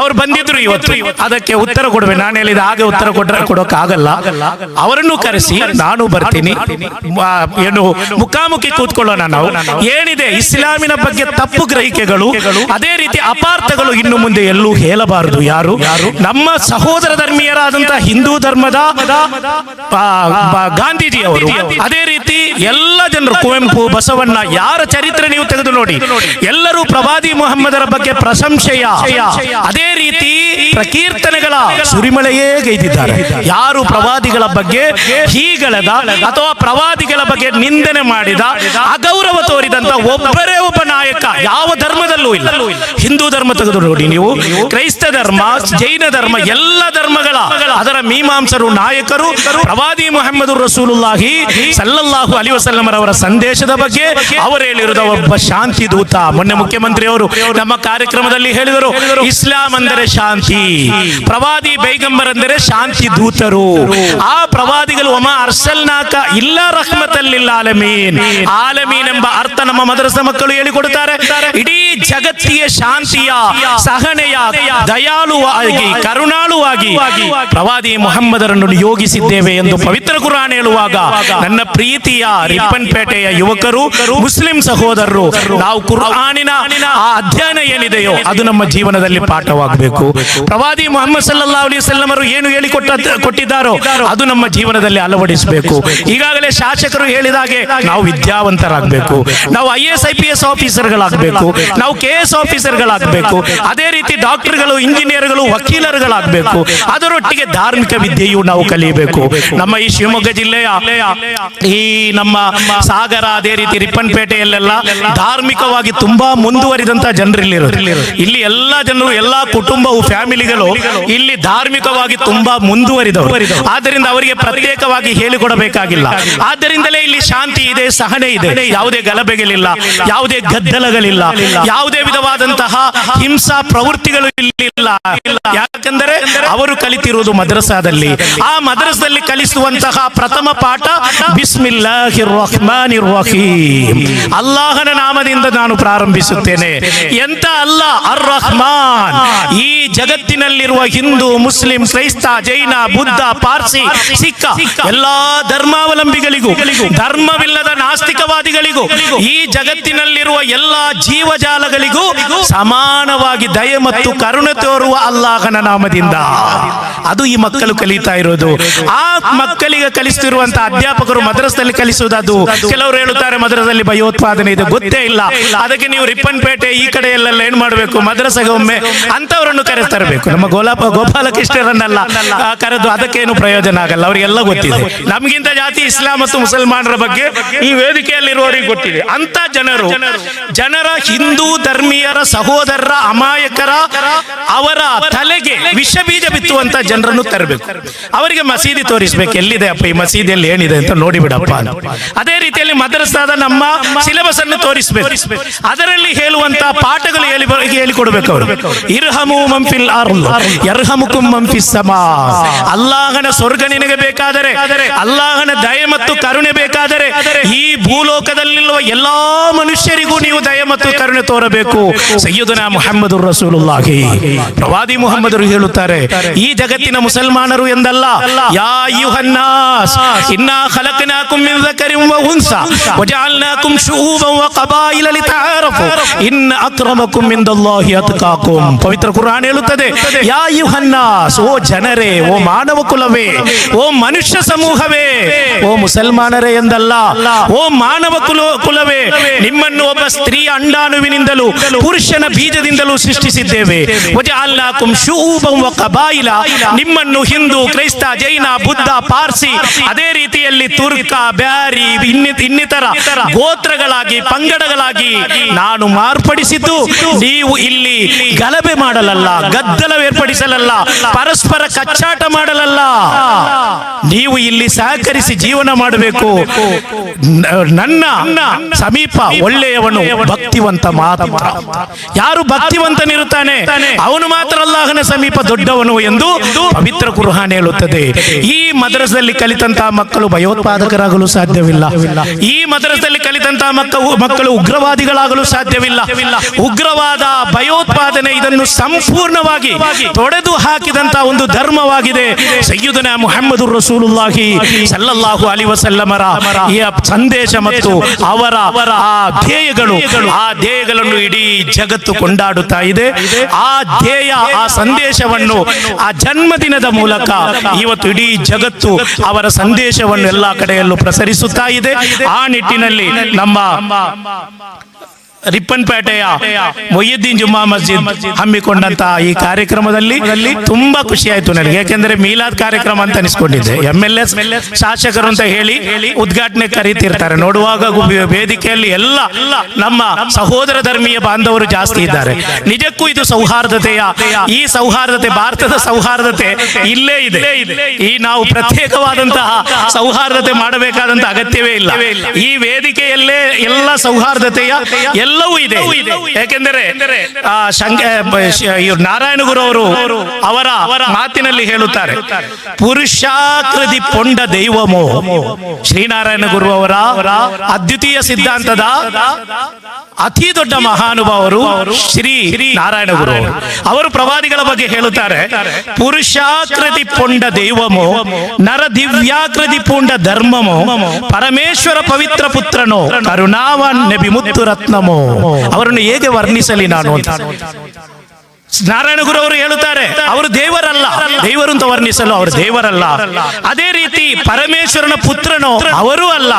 ಅವ್ರು ಬಂದಿದ್ರು ಇವತ್ತು. ಅದಕ್ಕೆ ಉತ್ತರ ಕೊಡುವೆ. ನಾನು ಹೇಳಿದ ಹಾಗೆ ಉತ್ತರ ಕೊಟ್ಟರೆ ಕೊಡೋಕೆ ಆಗಲ್ಲ. ಅವರನ್ನು ಕರೆಸಿ ನಾನು ಬರ್ತೀನಿ. ಏನು ಮುಖಾಮುಖಿ ಕೂತ್ಕೊಳ್ಳೋಣ ನಾವು. ಏನಿದೆ? ಇಸ್ಲಾಮಿನ ಬಗ್ಗೆ ತಪ್ಪು ಗ್ರಹಿಕೆಗಳು. ಅದೇ ರೀತಿ ಅಪಾರ್ಥಗಳು ಇನ್ನು ಮುಂದೆ ಎಲ್ಲೂ ಹೇಳಬಾರದು. ಯಾರು? ನಮ್ಮ ಸಹೋದರ ಧರ್ಮೀಯರಾದಂತಹ ಹಿಂದೂ ಧರ್ಮದ ಗಾಂಧೀಜಿ ಅವರು ಅದೇ ರೀತಿ ಎಲ್ಲ ಜನರು ಕುವೆಂಪು ಬಸವಣ್ಣ ಯಾರ ಚರಿತ್ರೆ ನೀವು ತೆಗೆದು ನೋಡಿ? ಎಲ್ಲರೂ ಪ್ರವಾದಿ ಮೊಹಮ್ಮದರ ಬಗ್ಗೆ ಪ್ರಶಂಸೆಯ ಅದೇ ರೀತಿ ಪ್ರಕೀರ್ತನೆಗಳ ಸುರಿಮಳೆಯೇ ಗೈದಿದ್ದಾರೆ. ಯಾರು ಪ್ರವಾದಿಗಳ ಬಗ್ಗೆ ಹೀಗಳದ ಅಥವಾ ಪ್ರವಾದಿಗಳ ಬಗ್ಗೆ ನಿಂದನೆ ಮಾಡಿದ, ಅಗೌರವ ತೋರಿದಂತ ಒಬ್ಬರೇ ಒಬ್ಬ ನಾಯಕ ಯಾವ ಧರ್ಮದಲ್ಲೂ ಇಲ್ಲ. ಹಿಂದೂ ಧರ್ಮ ತೆಗೆದು ನೋಡಿ ನೀವು. ಕ್ರೈಸ್ತ ಧರ್ಮ, ಜೈನ ಧರ್ಮ, ಎಲ್ಲ ಧರ್ಮಗಳ ಅದರ ಮೀಮಾಂಸರು ನಾಯಕರು, ಪ್ರವಾದಿ ಮೊಹಮ್ಮದ್ ರಸೂಲುಲ್ಲಾಹಿ ಸಲ್ಲಲ್ಲಾಹು ಅಲಿ ವಸಲ್ಲಮರವರ ಸಂದೇಶದ ಬಗ್ಗೆ ಅವರು ಹೇಳಿರುವ ಒಬ್ಬ ಶಾಂತಿ ದೂತ ಮೊನ್ನೆ ಮುಖ್ಯಮಂತ್ರಿ ಅವರು ನಮ್ಮ ಕಾರ್ಯಕ್ರಮದಲ್ಲಿ ಹೇಳಿದರು, ಇಸ್ಲಾಂ ಅಂದರೆ ಶಾಂತಿ. ಪ್ರವಾದಿ ಬೈಗಂಬರ್ ಅಂದರೆ ಶಾಂತಿ ದೂತರು. ಆ ಪ್ರವಾದಿಗಳು, ಒಮ ಅರ್ಸಲ್ನಾಕ ಇಲ್ಲ ರಹ್ಮತಲ್ಲಿಲ್ಲ ಆಲಮೀನ್. ಆಲಮೀನ್ ಎಂಬ ಅರ್ಥ ನಮ್ಮ ಮದರಸ ಮಕ್ಕಳು ಹೇಳಿಕೊಡುತ್ತಾರೆ. ಇಡೀ ಜಗತ್ತಿಗೆ ಶಾಂತಿಯ, ಸಹನೆಯ, ದಯಾಳುವಾಗಿ, ಕರುಣಾಳುವಾಗಿ ಪ್ರವಾದಿ ಮೊಹಮ್ಮದರನ್ನು ನಿಯೋಗಿಸಿದ್ದೇವೆ ಎಂದು ಪವಿತ್ರ ಕುರಾನ್ ಹೇಳುವಾಗ ನನ್ನ ಪ್ರೀತಿಯ ರಿಪ್ಪನ್ಪೇಟೆಯ ಯುವಕರು, ಮುಸ್ಲಿಂ ಸಹೋದರರು, ನಾವು ಕುರಾನಿನ ಆ ಅಧ್ಯಯನ ಏನಿದೆಯೋ ಅದು ನಮ್ಮ ಜೀವನದಲ್ಲಿ ಪಾಠವಾಗಬೇಕು. ಪ್ರವಾದಿ ಮೊಹಮ್ಮದ್ ಸಲ್ಲಾ ಅಲಿ ಅವರು ಏನು ಹೇಳಿಕೊಟ್ಟ ಕೊಟ್ಟಿದ್ದಾರೋ ಅದು ನಮ್ಮ ಜೀವನದಲ್ಲಿ ಅಳವಡಿಸಬೇಕು. ಈಗಾಗಲೇ ಶಾಸಕರು ಹೇಳಿದಾಗೆ ನಾವು ವಿದ್ಯಾವಂತರಾಗಬೇಕು. ನಾವು I S I P S ಆಫೀಸರ್ಗಳಾಗಬೇಕು. ನಾವು ಕೆ ಎಸ್ ಆಫೀಸರ್ಗಳಾಗಬೇಕು. ಅದೇ ರೀತಿ ಡಾಕ್ಟರ್ಗಳು, ಇಂಜಿನಿಯರ್ಗಳು, ವಕೀಲರುಗಳಾಗಬೇಕು. ಅದರೊಟ್ಟಿಗೆ ಧಾರ್ಮಿಕ ವಿದ್ಯೆಯು ನಾವು ಕಲಿಯಬೇಕು. ನಮ್ಮ ಈ ಶಿವಮೊಗ್ಗ ಜಿಲ್ಲೆಯ ಈ ನಮ್ಮ ಸಾಗರ, ಅದೇ ರೀತಿ ರಿಪ್ಪನ್ಪೇಟೆಯಲ್ಲೆಲ್ಲ ಧಾರ್ಮಿಕವಾಗಿ ತುಂಬಾ ಮುಂದುವರಿದಂತ ಜನರಿಲ್ಲಿರೋದು. ಇಲ್ಲಿ ಎಲ್ಲಾ ಜನರು, ಎಲ್ಲಾ ಕುಟುಂಬವು ಫ್ಯಾಮಿಲಿಗಳು ಇಲ್ಲಿ ಧಾರ್ಮಿಕವಾಗಿ ತುಂಬಾ ಮುಂದುವರಿದವರು. ಆದ್ದರಿಂದ ಅವರಿಗೆ ಪ್ರತ್ಯೇಕವಾಗಿ ಹೇಳಿಕೊಡಬೇಕಾಗಿಲ್ಲ. ಆದ್ದರಿಂದಲೇ ಇಲ್ಲಿ ಶಾಂತಿ ಇದೆ ಸಹನೆ ಇದೆ. ಯಾವುದೇ ಗಲಭೆಗಳಿಲ್ಲ ಯಾವುದೇ ಗದ್ದಲಗಳಿಲ್ಲ. ಯಾವುದೇ ವಿಧವಾದಂತಹ ಹಿಂಸಾ ಪ್ರವೃತ್ತಿಗಳು ಇಲ್ಲಿ ಇಲ್ಲ. ಯಾಕಂದರೆ ಅವರು ಕಲಿತಿರುವುದು ಮದ್ರಸಾದಲ್ಲಿ. ಆ ಮದ್ರಸದಲ್ಲಿ ಕಲಿಸುವಂತಹ ಪ್ರಥಮ ಪಾಠ ಬಿಸ್ಮಿಲ್ಲಾಹಿರ್ ರಹ್ಮಾನಿರ್ ಅಲ್ಲಾಹನ ನಾಮದಿಂದ ನಾನು ಪ್ರಾರಂಭಿಸುತ್ತೇನೆ. ಎಂತ ಅಲ್ಲ ಅರ್ ರಹ್ಮಾನ್ ಈ ಜಗತ್ತಿನಲ್ಲಿರುವ ಹಿಂದೂ, ಮುಸ್ಲಿಂ, ಕ್ರೈಸ್ತ, ಜೈನ, ಬುದ್ಧ, ಪಾರ್ಸಿ, ಸಿಕ್ಕ ಎಲ್ಲಾ ಧರ್ಮಾವಲಂಬಿಗಳಿಗೂ, ಧರ್ಮವಿಲ್ಲದ ನಾಸ್ತಿಕವಾದಿಗಳಿಗೂ, ಈ ಜಗತ್ತಿನಲ್ಲಿರುವ ಎಲ್ಲಾ ಜೀವಜಾಲಗಳಿಗೂ ಸಮಾನವಾಗಿ ದಯೆ ಮತ್ತು ಕರುಣೆ ತೋರುವ ಅಲ್ಲಾಹನ ನಾಮದಿಂದ. ಅದು ಈ ಮಕ್ಕಳು ಕಲಿತಾ ಇರೋದು. ಆ ಮಕ್ಕಳಿಗೆ ಕಲಿಸುತ್ತಿರುವಂತಹ ಅಧ್ಯಾಪಕರು ಮದ್ರಸದಲ್ಲಿ ಕಲಿಸುವುದು ಕೆಲವರು ಹೇಳುತ್ತಾರೆ ಮದ್ರಸದಲ್ಲಿ ಭಯೋತ್ಪಾದನೆ ಇದೆ. ಗೊತ್ತೇ ಇಲ್ಲ. ಅದಕ್ಕೆ ನೀವು ರಿಪ್ಪನ್ಪೇಟೆ ಈ ಕಡೆ ಎಲ್ಲ ಏನ್ ಮಾಡಬೇಕು? ಮದ್ರಸೆಗೆ ಒಮ್ಮೆ ಅಂತವರನ್ನು ಕರೆ ತರಬೇಕು. ನಮ್ಮ ಗೋಲಾಪ ಗೋಪಾಲಕೃಷ್ಣರನ್ನೆಲ್ಲ ಕರೆದು ಅದಕ್ಕೇನು ಪ್ರಯೋಜನ ಆಗಲ್ಲ. ಅವರಿಗೆಲ್ಲ ಗೊತ್ತಿದೆ. ನಮಗಿಂತ ಜಾತಿ ಇಸ್ಲಾಂ ಮತ್ತು ಮುಸಲ್ಮಾನರ ಬಗ್ಗೆ ಈ ವೇದಿಕೆಯಲ್ಲಿರುವವರಿಗೆ ಗೊತ್ತಿದೆ. ಅಂತ ಜನರು, ಜನರ ಹಿಂದೂ ಧರ್ಮೀಯರ ಸಹೋದರರ ಅಮಾಯಕರ ಅವರ ತಲೆಗೆ ವಿಷ ಬೀಜ ಬಿತ್ತುವಂತ ಜನರನ್ನು ತರಬೇಕು. ಅವರಿಗೆ ಮಸೀದಿ ತೋರಿಸಬೇಕು. ಎಲ್ಲಿದೆ ಅಪ್ಪ ಈ ಮಸೀದಿಯಲ್ಲಿ ಏನಿದೆ ಅಂತ ನೋಡಿ ಬಿಡಪ್ಪ ಅಂತ. ಅದೇ ರೀತಿಯಲ್ಲಿ ಮದ್ರಸಾದ ನಮ್ಮ ಸಿಲೆಬಸ್ ಅನ್ನು ತೋರಿಸಬೇಕು. ಅದರಲ್ಲಿ ಹೇಳುವಂತ ಪಾಠಗಳು ಹೇಳಿ ಹೇಳಿಕೊಡ್ಬೇಕು ಅವರು. ಇರ್ಹಮು ಮಂಫಿಲ್ ಅರ್ಲ್ ಯರ್ಹಮುಕುಂ ಮಂಫಿಸ್ ಸಮಾ ಅಲ್ಲಾಹನ ಸ್ವರ್ಗ ನಿನಗೆ ಬೇಕಾದರೆ ಅಲ್ಲಾಹನ ದಯೆ ಮತ್ತು ಕರುಣೆ ಬೇಕಾದರೆ ಈ ಭೂಲೋಕದಲ್ಲಿರುವ ಎಲ್ಲಾ ಮನುಷ್ಯರಿಗೂ ನೀವು ದಯೆ ಮತ್ತು ಕರುಣೆ ತೋರಬೇಕು ಸಯ್ಯದನ ಮುಹಮ್ಮದ್ ರಸೂಲುಲ್ಲಾಹಿ ಪ್ರವಾದಿ ಮುಹಮ್ಮದರು ಹೇಳುತ್ತಾರೆ ಈ ಜಗತ್ತಿನ ಮುಸಲ್ಮಾನರು ಎಂದಲ್ಲ ಯಾ ಅಯ್ಯುಹನ್ನಾಸ್ ಇನ್ನಾ ಖಲಕ್ನಾಕುಂ ಮಿನ್ ذكرٍ وأنثى وجعلناكم شعوبا وقبائل لتعارفوا إن أكرمكم عند الله أتقاكم ಪವಿತ್ರ ಕುರಾನ್ ಯಾ ಓ ಜನರೇ, ಓ ಮಾನವ ಕುಲವೇ, ಓ ಮನುಷ್ಯ ಸಮೂಹವೇ, ಓ ಮುಸಲ್ಮಾನರೇ ಎಂದಲ್ಲ, ಓ ಮಾನವ ಕುಲ, ಕುಲವೇ, ನಿಮ್ಮನ್ನು ಒಬ್ಬ ಸ್ತ್ರೀ ಅಂಡಾಣುವಿನಿಂದಲೂ ಪುರುಷನ ಬೀಜದಿಂದಲೂ ಸೃಷ್ಟಿಸಿದ್ದೇವೆ. ನಿಮ್ಮನ್ನು ಹಿಂದೂ, ಕ್ರೈಸ್ತ, ಜೈನ, ಬುದ್ಧ, ಪಾರ್ಸಿ, ಅದೇ ರೀತಿಯಲ್ಲಿ ತುರ್ಕ, ಬ್ಯಾರಿ ಇನ್ನಿ- ಇನ್ನಿತರ ಗೋತ್ರಗಳಾಗಿ, ಪಂಗಡಗಳಾಗಿ ನಾನು ಮಾರ್ಪಡಿಸಿದ್ದು, ನೀವು ಇಲ್ಲಿ ಗಲಭೆ ಮಾಡಲಲ್ಲ ಗದ್ದಲ ಏರ್ಪಡಿಸಲಲ್ಲ, ಪರಸ್ಪರ ಕಚ್ಚಾಟ ಮಾಡಲಲ್ಲ. ನೀವು ಇಲ್ಲಿ ಸಹಕರಿಸಿ ಜೀವನ ಮಾಡಬೇಕು. ನನ್ನ ಸಮೀಪ ಒಳ್ಳೆಯವನು ಭಕ್ತಿವಂತ ಮಾತ್ರ. ಯಾರು ಭಕ್ತಿವಂತನಿರುತ್ತಾನೆ? ಅವನು ಮಾತ್ರ ಅಲ್ಲಾಹನ ಸಮೀಪ ದೊಡ್ಡವನು ಎಂದು ಪವಿತ್ರ ಕುರುಹಾನ್ ಹೇಳುತ್ತದೆ. ಈ ಮದ್ರಸದಲ್ಲಿ ಕಲಿತಂತಹ ಮಕ್ಕಳು ಭಯೋತ್ಪಾದಕರಾಗಲು ಸಾಧ್ಯವಿಲ್ಲ. ಈ ಮದ್ರಸದಲ್ಲಿ ಕಲಿತಂತಹ ಮಕ್ಕಳು ಮಕ್ಕಳು ಉಗ್ರವಾದಿಗಳಾಗಲು ಸಾಧ್ಯವಿಲ್ಲ. ಉಗ್ರವಾದ ಭಯೋತ್ಪಾದನೆ ಇದನ್ನು ಸಂಪೂರ್ಣವಾಗಿ ತೊಡೆದು ಹಾಕಿದಂತ ಒಂದು ಧರ್ಮವಾಗಿದೆ. ಸಯ್ಯುದನ ಮುಹಮ್ಮದ್ ರಸೂಲುಲ್ಲಾಹಿ ಸಲ್ಲಲ್ಲಾಹು ಅಲಿ ವಸಲ್ಲಮರ. ಈ ಸಂದೇಶ ಮತ್ತು ಅವರ ಆ ಧ್ಯೇಯಗಳು, ಆ ಧ್ಯೇಯಗಳನ್ನು ಇಡೀ ಜಗತ್ತು ಕೊಂಡಾಡುತ್ತಾ ಇದೆ. ಆ ಧ್ಯೇಯ, ಆ ಸಂದೇಶವನ್ನು ಆ ಜನ್ಮದಿನದ ಮೂಲಕ ಇವತ್ತು ಇಡೀ ಜಗತ್ತು ಅವರ ಸಂದೇಶವನ್ನು ಎಲ್ಲಾ ಕಡೆಯಲ್ಲೂ ಪ್ರಸರಿಸುತ್ತಾ ಇದೆ. ಆ ನಿಟ್ಟಿನಲ್ಲಿ ನಮ್ಮ ರಿಪ್ಪನ್ಪೇಟೆಯ ಮೊಯ್ಯುದ್ದೀನ್ ಜುಮ್ಮಾ ಮಸ್ಜಿದ್ ಹಮ್ಮಿಕೊಂಡಂತಹ ಈ ಕಾರ್ಯಕ್ರಮದಲ್ಲಿ ತುಂಬಾ ಖುಷಿ ಆಯ್ತು ನನಗೆ. ಯಾಕೆಂದ್ರೆ ಮೀಲಾದ್ ಕಾರ್ಯಕ್ರಮ ಅಂತ ಅನಿಸ್ಕೊಂಡಿದ್ದೆ. ಎಂ ಎಲ್ ಎಸ್ ಶಾಸಕರು ಅಂತ ಹೇಳಿ ಉದ್ಘಾಟನೆ ಕರೀತಿರ್ತಾರೆ. ನೋಡುವಾಗ ವೇದಿಕೆಯಲ್ಲಿ ಎಲ್ಲ ನಮ್ಮ ಸಹೋದರ ಧರ್ಮೀಯ ಬಾಂಧವರು ಜಾಸ್ತಿ ಇದ್ದಾರೆ. ನಿಜಕ್ಕೂ ಇದು ಸೌಹಾರ್ದತೆಯ ಈ ಸೌಹಾರ್ದತೆ, ಭಾರತದ ಸೌಹಾರ್ದತೆ ಇಲ್ಲೇ ಇದೆ. ಈ ನಾವು ಪ್ರತ್ಯೇಕವಾದಂತಹ ಸೌಹಾರ್ದತೆ ಮಾಡಬೇಕಾದಂತಹ ಅಗತ್ಯವೇ ಇಲ್ಲ. ಈ ವೇದಿಕೆಯಲ್ಲೇ ಎಲ್ಲ ಸೌಹಾರ್ದತೆಯ ಎಲ್ಲವೂ ಇದೆ. ಯಾಕೆಂದರೆ ಆ, ಇವ್ರು ನಾರಾಯಣ ಗುರು ಅವರು ಅವರ ಮಾತಿನಲ್ಲಿ ಹೇಳುತ್ತಾರೆ. ಪುರುಷಾಕೃತಿ ಪೊಂಡ ದೈವಮೋ. ಶ್ರೀನಾರಾಯಣ ಗುರು ಅವರ ಅದ್ವಿತೀಯ ಸಿದ್ಧಾಂತದ ಅತಿ ದೊಡ್ಡ ಮಹಾನುಭಾವರು ಶ್ರೀ ನಾರಾಯಣ ಗುರು ಅವರು ಪ್ರವಾದಿಗಳ ಬಗ್ಗೆ ಹೇಳುತ್ತಾರೆ ಪುರುಷಾಕೃತಿ ಪುಂಡ ದೈವಮೋ ನರ ದಿವ್ಯಾಕೃತಿ ಪುಂಡ ಧರ್ಮಮೋ ಪರಮೇಶ್ವರ ಪವಿತ್ರ ಪುತ್ರನೋ ಕರುಣಾವನ್ ನಬಿ ಮುತ್ತು ರತ್ನಮೋ. ಅವರನ್ನು ಹೇಗೆ ವರ್ಣಿಸಲಿ ನಾನು ಅಂತ. ನಾರಾಯಣ ಗುರು ಅವರು ಹೇಳುತ್ತಾರೆ, ಅವರು ದೇವರಲ್ಲ, ದೇವರು ಅಂತ ವರ್ಣಿಸಲು ಅವರು ದೇವರಲ್ಲ. ಅದೇ ರೀತಿ ಪರಮೇಶ್ವರನ ಪುತ್ರನು ಅವರೂ ಅಲ್ಲ,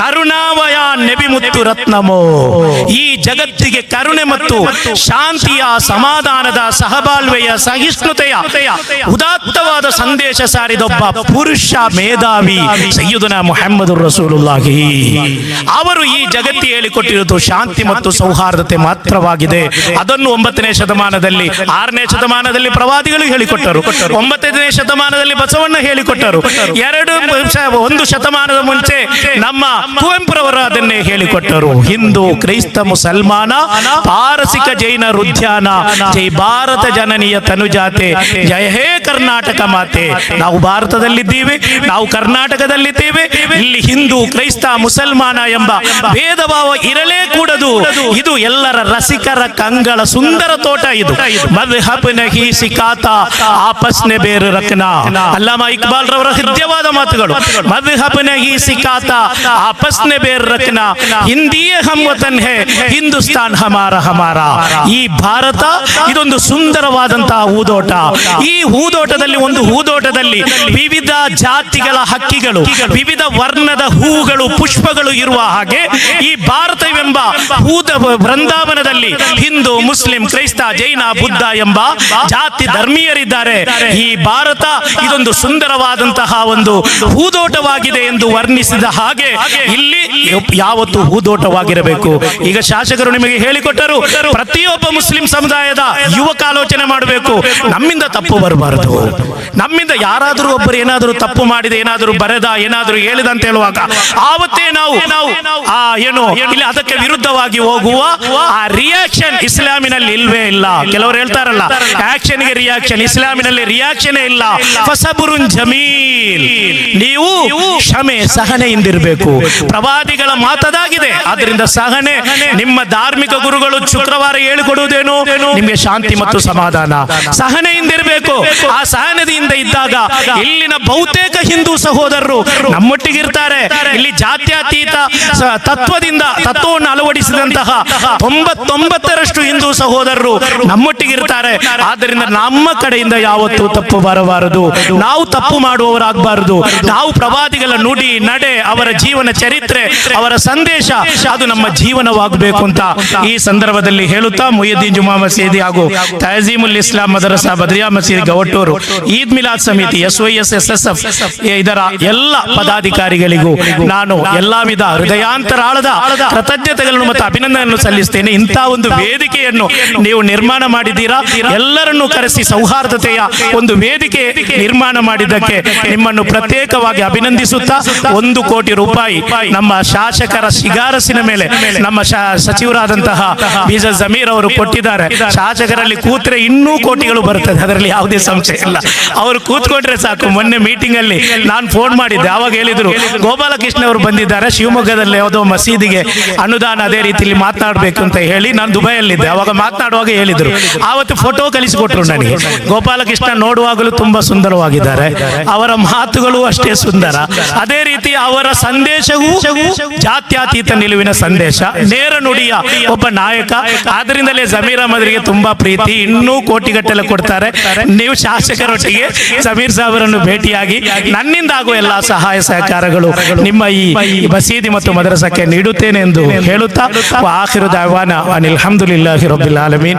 ಕರುಣಾವಯ ನೆಬಿಮುತ್ತು ರತ್ನಮೋ. ಈ ಜಗತ್ತಿಗೆ ಕರುಣೆ ಮತ್ತು ಶಾಂತಿಯ, ಸಮಾಧಾನದ, ಸಹಬಾಳ್ವೆಯ, ಸಹಿಷ್ಣುತೆಯ, ಉದಾತ್ತವಾದ ಸಂದೇಶ ಸಾರಿದೊಬ್ಬ ಪುರುಷ ಮೇಧಾವಿ ಸಯ್ಯುದನ ಮೊಹಮ್ಮದ್ ರಸೂಲುಲ್ಲಾಹಿ. ಅವರು ಈ ಜಗತ್ತಿ ಹೇಳಿಕೊಟ್ಟಿರುವುದು ಶಾಂತಿ ಮತ್ತು ಸೌಹಾರ್ದತೆ ಮಾತ್ರವಾಗಿದೆ. ಅದನ್ನು ಒಂಬತ್ತನೇ ಶತಮಾನದಲ್ಲಿ ಆರನೇ ಶತಮಾನದಲ್ಲಿ ಪ್ರವಾದಿಗಳು ಹೇಳಿಕೊಟ್ಟರು. ಒಂಬತ್ತನೇ ಶತಮಾನದಲ್ಲಿ ಬಸವಣ್ಣ ಹೇಳಿಕೊಟ್ಟರು. ಎರಡು ಒಂದು ಶತಮಾನದ ಮುಂಚೆ ನಮ್ಮ ಕುವೆಂಪುರವರು ಅದನ್ನೇ ಹೇಳಿಕೊಟ್ಟರು. ಹಿಂದೂ ಕ್ರೈಸ್ತ ಮುಸಲ್ಮಾನ ಪಾರಸಿಕ ಜೈನ ರುದ್ಯಾನ ಜೈ ಭಾರತ ಜನನೀಯ ತನುಜಾತೆ ಜಯ ಹೇ ಕರ್ನಾಟಕ ಮಾತೆ. ನಾವು ಭಾರತದಲ್ಲಿದ್ದೀವಿ ನಾವು ಕರ್ನಾಟಕದಲ್ಲಿದ್ದೇವೆ. ಇಲ್ಲಿ ಹಿಂದೂ ಕ್ರೈಸ್ತ ಮುಸಲ್ಮಾನ ಎಂಬ ಭೇದ ಭಾವ ಇರಲೇ ಕೂಡದು ಇದು ಎಲ್ಲರ ರಸಿಕರ ಕಂಗಳ ಸುಂದರ ತೋಟ ಇದು ಮದ್ಹಬ್ ನಹಿ ಸಿಕಾತ, ಆಪಸ್ ನೆ ಬೇರು ರಕ್ನ. ಅಲ್ಲಾಮ ಇಕ್ಬಾಲ್ ರವರ ಹೃದಯವಾದ ಮಾತುಗಳು. ಮದ್ಹಬ್ ನಹಿ ಸಿಕಾತ, ಆಪಸ್ ನೆ ಬೇರು ರಕ್ನ. ಹಿಂದಿಯೇ ಹಮ್ ವತನ್ ಹೇ, ಹಿಂದೂಸ್ತಾನ್ ಹಮಾರ ಹಮಾರ. ಈ ಭಾರತ ಇದೊಂದು ಸುಂದರವಾದಂತಹ ಹೂದೋಟ. ಈ ಹೂದೋಟದಲ್ಲಿ ಒಂದು ಹೂದೋಟದಲ್ಲಿ ವಿವಿಧ ಜಾತಿಗಳ ಹಕ್ಕಿಗಳು, ವಿವಿಧ ವರ್ಣದ ಹೂಗಳು, ಪುಷ್ಪಗಳು ಇರುವ ಹಾಗೆ ಈ ಭಾರತವೆಂಬ ಹೂದ ಬೃಂದಾವನದಲ್ಲಿ ಹಿಂದೂ, ಮುಸ್ಲಿಂ, ಕ್ರೈಸ್ತ, ಜೈನ ಬುದ್ಧ ಎಂಬ ಜಾತಿ ಧರ್ಮೀಯರಿದ್ದಾರೆ. ಈ ಭಾರತ ಇದೊಂದು ಸುಂದರವಾದಂತಹ ಒಂದು ಹೂದೋಟವಾಗಿದೆ ಎಂದು ವರ್ಣಿಸಿದ ಹಾಗೆ ಇಲ್ಲಿ ಯಾವತ್ತು ಹೂದೋಟವಾಗಿರಬೇಕು. ಈಗ ಶಾಸಕರು ನಿಮಗೆ ಹೇಳಿಕೊಟ್ಟರು, ಪ್ರತಿಯೊಬ್ಬ ಮುಸ್ಲಿಂ ಸಮುದಾಯದ ಯುವಕ ಆಲೋಚನೆ ಮಾಡಬೇಕು. ನಮ್ಮಿಂದ ತಪ್ಪು ಬರಬಾರದು. ನಮ್ಮಿಂದ ಯಾರಾದರೂ ಒಬ್ಬರು ಏನಾದರೂ ತಪ್ಪು ಮಾಡಿದ, ಏನಾದರೂ ಬರೆದ, ಏನಾದರೂ ಹೇಳಿದ ಅಂತ ಹೇಳುವಾಗ ಆವತ್ತೇ ನಾವು ಆ ಏನು, ಇಲ್ಲಿ ಅದಕ್ಕೆ ವಿರುದ್ಧವಾಗಿ ಹೋಗುವ ಆ ರಿಯಾಕ್ಷನ್ ಇಸ್ಲಾಮಿನಲ್ಲಿ ಇಲ್ವೇ ಇಲ್ಲ. ಕೆಲವರು ಹೇಳ್ತಾರಲ್ಲ ಆಕ್ಷನ್ಗೆ ರಿಯಾಕ್ಷನ್ ಇಸ್ಲಾಮಿನಲ್ಲಿ ರಿಯಾಕ್ಷನ್ ಇಲ್ಲ. ಫಸಬುರುನ್ ಜಮೀಲ್. ನೀವು ಕ್ಷಮೆ ಸಹನೆಯಿಂದಿರಬೇಕು. ಪ್ರವಾದಿಗಳ ಮಾತದಾಗಿದೆ. ಆದ್ರಿಂದ ಸಹನೆ ನಿಮ್ಮ ಧಾರ್ಮಿಕ ಗುರುಗಳು ಶುಕ್ರವಾರ ಹೇಳಿಕೊಡುವುದೇನು? ನಿಮಗೆ ಶಾಂತಿ ಮತ್ತು ಸಮಾಧಾನ. ಸಹನೆಯಿಂದಿರಬೇಕು. ಆ ಸಹನದಿಂದ ಇದ್ದಾಗ ಇಲ್ಲಿನ ಬಹುತೇಕ ಹಿಂದೂ ಸಹೋದರರು ನಮ್ಮೊಟ್ಟಿಗಿರ್ತಾರೆ. ಇಲ್ಲಿ ಜಾತ್ಯತೀತ ತತ್ವದಿಂದ ತತ್ವವನ್ನು ಅಳವಡಿಸಿದಂತಹ ತೊಂಬತ್ತೊಂಬತ್ತರಷ್ಟು ಹಿಂದೂ ಸಹೋದರರು ನಮ್ಮೊಟ್ಟಿಗಿರ್ತಾರೆ ಆದ್ದರಿಂದ ನಮ್ಮ ಕಡೆಯಿಂದ ಯಾವತ್ತೂ ತಪ್ಪು ಬರಬಾರದು. ನಾವು ತಪ್ಪು ಮಾಡುವವರಾಗಬಾರದು. ನಾವು ಪ್ರವಾದಿಗಳ ನುಡಿ ನಡೆ ಅವರ ಜೀವನ ಚರಿತ್ರೆ ಅವರ ಸಂದೇಶ ಅದು ನಮ್ಮ ಜೀವನವಾಗಬೇಕು ಅಂತ ಈ ಸಂದರ್ಭದಲ್ಲಿ ಹೇಳುತ್ತಾ ಮೊಯ್ಯದ್ದೀನ್ ಜುಮಾ ಮಸೀದಿ ಹಾಗೂ ತಹಜೀಮುಲ್ ಇಸ್ಲಾಂ ಮದರಸಾ ಬದ್ರಿಯಾ ಮಸೀದಿ ಗವಟೂರು ಈದ್ ಮಿಲಾದ್ ಸಮಿತಿ S Y S S S F ಇದರ ಎಲ್ಲ ಪದಾಧಿಕಾರಿಗಳಿಗೂ ನಾನು ಎಲ್ಲಾ ವಿಧ ಹೃದಯಾಂತರಾಳದ ಕೃತಜ್ಞತೆಗಳನ್ನು ಮತ್ತು ಅಭಿನಂದನೆಯನ್ನು ಸಲ್ಲಿಸ್ತೇನೆ. ಇಂಥ ಒಂದು ವೇದಿಕೆಯನ್ನು ನೀವು ನಿರ್ಮಾಣ ಮಾಡಿದ್ದೀರಾ? ಎಲ್ಲರನ್ನು ಕರೆಸಿ ಸೌಹಾರ್ದತೆಯ ಒಂದು ವೇದಿಕೆ ನಿರ್ಮಾಣ ಮಾಡಿದ್ದಕ್ಕೆ ನಿಮ್ಮನ್ನು ಪ್ರತ್ಯೇಕವಾಗಿ ಅಭಿನಂದಿಸುತ್ತಾ ಒಂದು ಕೋಟಿ ರೂಪಾಯಿ ನಮ್ಮ ಶಾಸಕರ ಶಿಗಾರಸಿನ ಮೇಲೆ ನಮ್ಮ ಸಚಿವರಾದಂತಹ ಬೀಜ ಜಮೀರ್ ಅವರು ಕೊಟ್ಟಿದ್ದಾರೆ. ಶಾಸಕರಲ್ಲಿ ಕೂತ್ರೆ ಇನ್ನೂ ಕೋಟಿಗಳು ಬರುತ್ತದೆ. ಅದರಲ್ಲಿ ಯಾವುದೇ ಸಂಶಯ ಇಲ್ಲ. ಅವರು ಕೂತ್ಕೊಂಡ್ರೆ ಸಾಕು. ಮೊನ್ನೆ ಮೀಟಿಂಗ್ ಅಲ್ಲಿ ನಾನು ಫೋನ್ ಮಾಡಿದ್ದೆ. ಅವಾಗ ಹೇಳಿದ್ರು, ಗೋಪಾಲಕೃಷ್ಣ ಅವರು ಬಂದಿದ್ದಾರೆ. ಶಿವಮೊಗ್ಗದಲ್ಲಿ ಯಾವುದೋ ಮಸೀದಿಗೆ ಅನುದಾನ ಅದೇ ರೀತಿಯಲ್ಲಿ ಮಾತನಾಡಬೇಕು ಅಂತ ಹೇಳಿ ನಾನು ದುಬೈಯಲ್ಲಿದ್ದೆ. ಅವಾಗ ಮಾತನಾಡುವಾಗ ಹೇಳಿದ್ರು. ಆವತ್ತು ಫೋಟೋ ಕಲಿಸಿಕೊಟ್ರು ನನಗೆ. ಗೋಪಾಲಕೃಷ್ಣ ನೋಡುವಾಗಲೂ ತುಂಬಾ ಸುಂದರವಾಗಿದ್ದಾರೆ. ಅವರ ಮಾತುಗಳು ಅಷ್ಟೇ ಸುಂದರ. ಅದೇ ರೀತಿ ಅವರ ಸಂದೇಶವೂ ಜಾತ್ಯತೀತ ನಿಲುವಿನ ಸಂದೇಶ. ನೇರ ನುಡಿಯ ಒಬ್ಬ ನಾಯಕ. ಆದ್ರಿಂದಲೇ ಜಮೀರ್ ಅಹಮದ್ರಿಗೆ ತುಂಬಾ ಪ್ರೀತಿ. ಇನ್ನೂ ಕೋಟಿಗಟ್ಟಲೆ ಕೊಡ್ತಾರೆ. ನೀವು ಶಾಸಕರೊಟ್ಟಿಗೆ ಸಮೀರ್ ಸಾಹೇಬರನ್ನು ಭೇಟಿಯಾಗಿ ನನ್ನಿಂದ ಆಗುವ ಎಲ್ಲಾ ಸಹಾಯ ಸಹಕಾರಗಳು ನಿಮ್ಮ ಈ ಮಸೀದಿ ಮತ್ತು ಮದರಸಕ್ಕೆ ನೀಡುತ್ತೇನೆ ಎಂದು ಹೇಳುತ್ತಾ. ಆಖಿರು ದಾವಾನ ಅನಿಲ್ ಅಲ್ಹಮ್ದುಲಿಲ್ಲಾಹಿ ರಬ್ಬಿಲ್ ಆಲಮೀನ್.